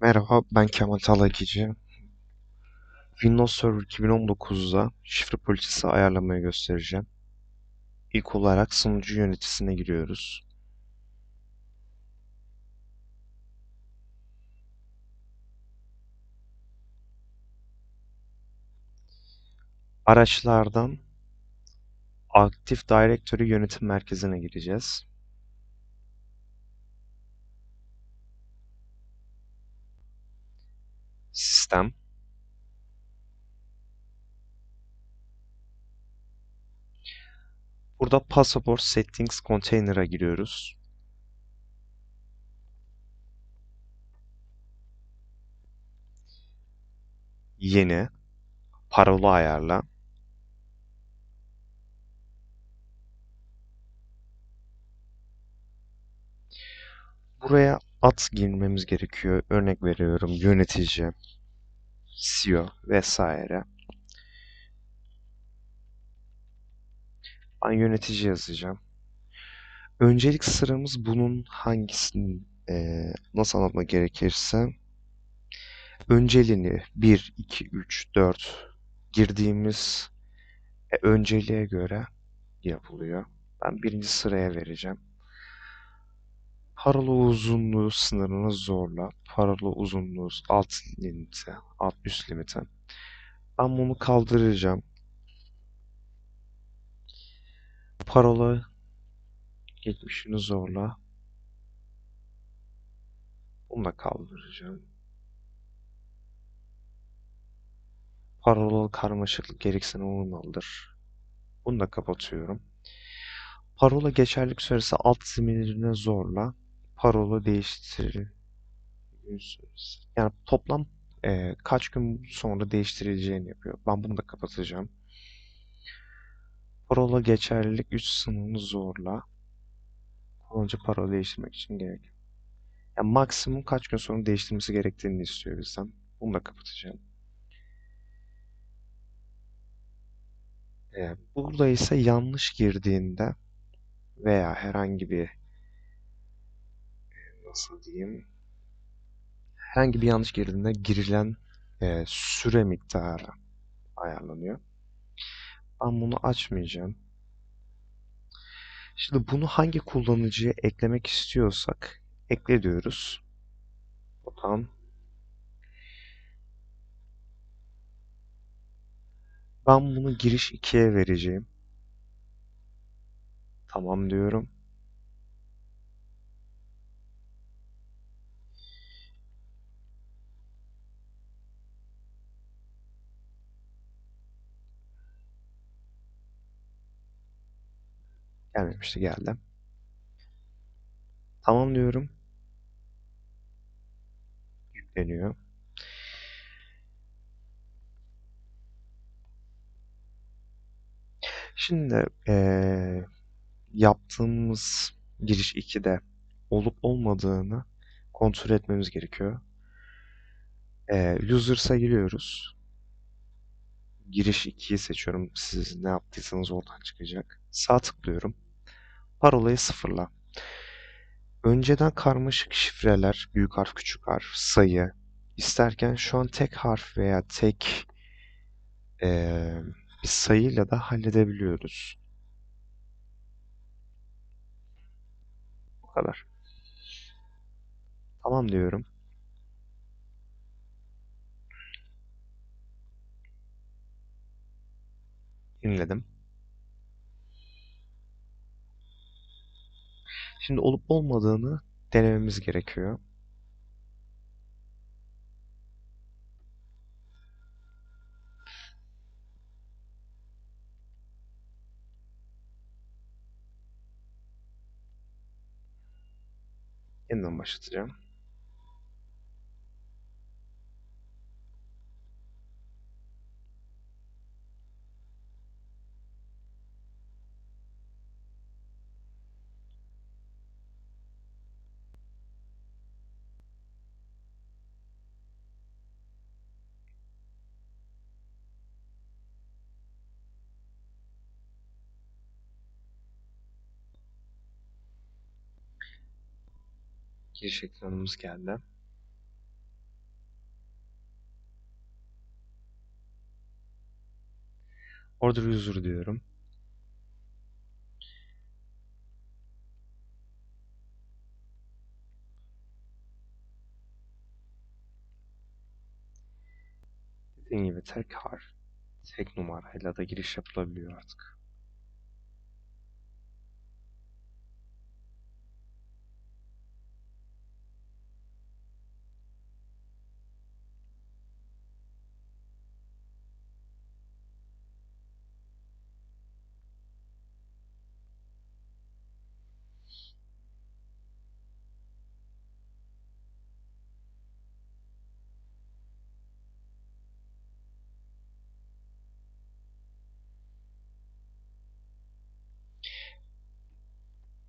Merhaba, ben Kemal Talakici. Windows Server 2019'da şifre politikası ayarlamayı göstereceğim. İlk olarak sunucu yöneticisine giriyoruz. Araçlardan Active Directory yönetim merkezine gireceğiz. Sistem. Burada Passport Settings Container'a giriyoruz. Yeni. Parola ayarla. Buraya at girmemiz gerekiyor. Örnek veriyorum yönetici, CEO vesaire. Ben yönetici yazacağım. Öncelik sıramız bunun hangisini eee, nasıl anlatmak gerekirse önceliğini 1, 2, 3, 4 girdiğimiz e, önceliğe göre yapılıyor. Ben birinci sıraya vereceğim. Parola uzunluğu sınırını zorla. Parola uzunluğu alt limite, alt üst limite. Ben bunu kaldıracağım. Parola geçmişini zorla. Bunu da kaldıracağım. Parolalı karmaşıklık gereksinim olmalıdır. Bunu da kapatıyorum. Parola geçerlilik süresi alt zeminlerine zorla. Parola değiştir. Yani toplam e, kaç gün sonra değiştirileceğini yapıyor. Ben bunu da kapatacağım. Parola geçerlilik üst sınırını zorla. Kullanıcı parola değiştirmek için gerek. Yani maksimum kaç gün sonra değiştirmesi gerektiğini istiyor bizden. Bunu da kapatacağım. E, burada ise yanlış girdiğinde veya herhangi bir nasıl diyeyim herhangi bir yanlış girdiğinde girilen e, süre miktarı ayarlanıyor. Ben bunu açmayacağım. Şimdi bunu hangi kullanıcıya eklemek istiyorsak ekle diyoruz. Buradan ben bunu giriş 2'ye vereceğim. Tamam diyorum. Gelmemişti geldi. Tamam diyorum. Yükleniyor. Şimdi eee, yaptığımız giriş 2'de olup olmadığını kontrol etmemiz gerekiyor. Eee users'a giriyoruz. Giriş 2'yi seçiyorum. Siz ne yaptıysanız oradan çıkacak. Sağ tıklıyorum. Parolayı sıfırla. Önceden karmaşık şifreler, büyük harf, küçük harf, sayı isterken şu an tek harf veya tek eee, bir sayıyla da halledebiliyoruz. Bu kadar. Tamam diyorum. Dinledim. Şimdi olup olmadığını denememiz gerekiyor. Yeniden başlatacağım. giriş ekranımız geldi. Order user diyorum. Dediğim gibi tek harf, tek numarayla da giriş yapılabiliyor artık.